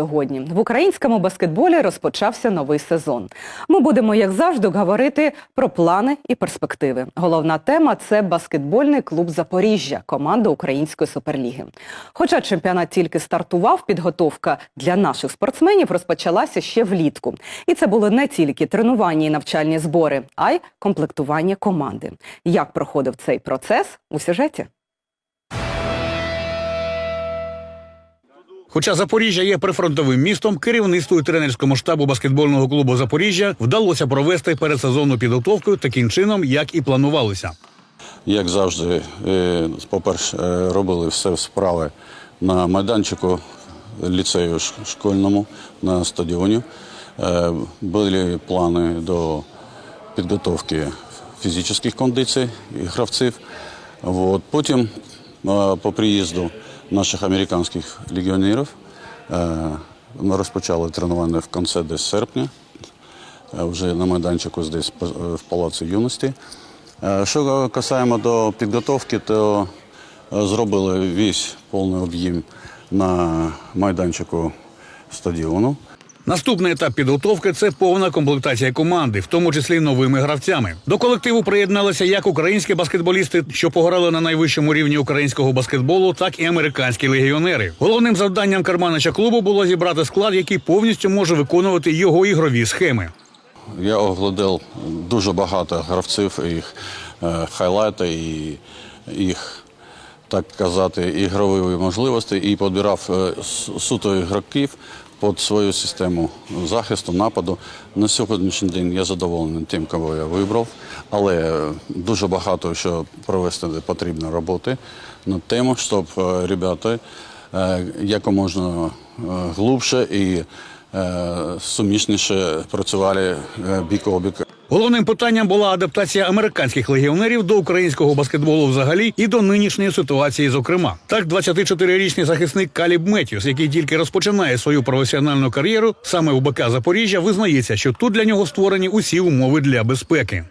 Сьогодні в українському баскетболі розпочався новий сезон. Ми будемо, як завжди, говорити про плани і перспективи. Головна тема це баскетбольний клуб Запоріжжя, команда української суперліги. Хоча чемпіонат тільки стартував, підготовка для наших спортсменів розпочалася ще влітку. І це були не тільки тренування і навчальні збори, а й комплектування команди. Як проходив цей процес у сюжеті? Хоча Запоріжжя є прифронтовим містом, керівництву і тренерському штабу баскетбольного клубу Запоріжжя вдалося провести передсезонну підготовку таким чином, як і планувалося. Як завжди, е, по-перше, е, робили все справи на майданчику ліцею школьному на стадіоні. Е, Були плани до підготовки фізичних кондицій гравців. От. Потім по приїзду наших американських легіонерів е, ми розпочали тренування в кінці десь серпня е, вже на майданчику здесь е, в Палаці юності. Що касаємо до підготовки, то зробили весь повний об'єм на майданчику стадіону. Наступний етап підготовки це повна комплектація команди, в тому числі новими гравцями. До колективу приєдналися як українські баскетболісти, що пограли на найвищому рівні українського баскетболу, так і американські легіонери. Головним завданням карманича клубу було зібрати склад, який повністю може виконувати його ігрові схеми. Я оглядав дуже багато гравців, їх е, хайлайти і їх, так казати, ігрові можливості і підбирав е, суто ігроків під свою систему захисту, нападу. На сьогоднішній день я задоволений тим, кого я вибрав, але дуже багато що провести потрібно роботи над тим, щоб е, ребята е, якомога е, глибше і е, сумішніше працювали е, бік о бік. Головним питанням була адаптація американських легіонерів до українського баскетболу взагалі і до нинішньої ситуації. Зокрема, так 24-річний захисник Каліб Меттюс, який тільки розпочинає свою професіональну кар'єру, саме у БК Запоріжжя, визнається, що тут для нього створені усі умови для безпеки.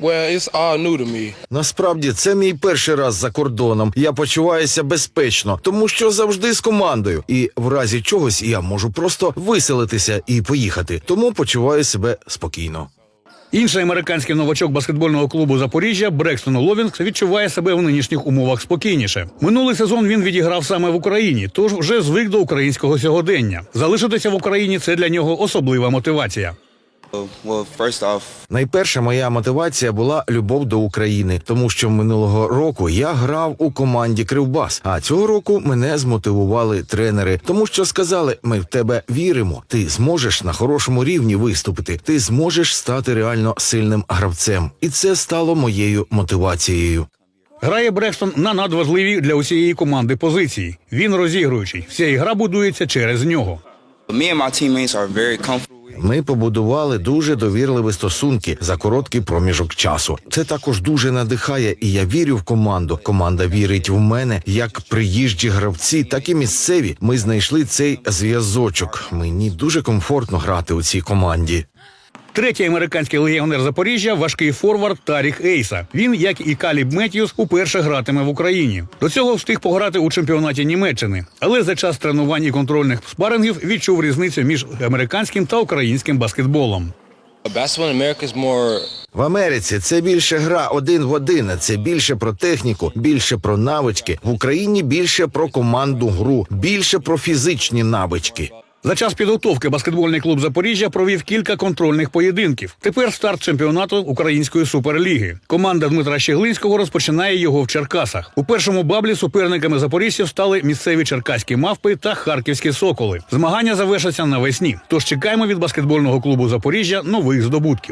Well, it's all new to me. Насправді це мій перший раз за кордоном. Я почуваюся безпечно, тому що завжди з командою. І в разі чогось я можу просто виселитися і поїхати. Тому почуваю себе спокійно. Інший американський новачок баскетбольного клубу Запоріжжя Брекстон Ловінгс відчуває себе в нинішніх умовах спокійніше. Минулий сезон він відіграв саме в Україні, тож вже звик до українського сьогодення. Залишитися в Україні це для нього особлива мотивація. Well, Найперша моя мотивація була любов до України, тому що минулого року я грав у команді Кривбас. А цього року мене змотивували тренери, тому що сказали: ми в тебе віримо. Ти зможеш на хорошому рівні виступити. Ти зможеш стати реально сильним гравцем, і це стало моєю мотивацією. Грає Брекстон на надважливі для усієї команди позиції. Він розігруючий. Вся ігра будується через нього. Ми побудували дуже довірливі стосунки за короткий проміжок часу. Це також дуже надихає, і я вірю в команду. Команда вірить в мене як приїжджі гравці, так і місцеві. Ми знайшли цей зв'язочок. Мені дуже комфортно грати у цій команді. Третій американський легіонер Запоріжжя важкий форвард Тарік Ейса. Він, як і Каліб Меттіус, уперше гратиме в Україні. До цього встиг пограти у чемпіонаті Німеччини, але за час тренувань і контрольних спарингів відчув різницю між американським та українським баскетболом. В Америці це більше гра один в один. Це більше про техніку, більше про навички. В Україні більше про команду гру, більше про фізичні навички. За час підготовки баскетбольний клуб Запоріжжя провів кілька контрольних поєдинків. Тепер старт чемпіонату української суперліги. Команда Дмитра Щеглинського розпочинає його в Черкасах. У першому баблі суперниками запоріжців стали місцеві черкаські мавпи та харківські соколи. Змагання завершаться навесні. Тож чекаємо від баскетбольного клубу Запоріжжя нових здобутків.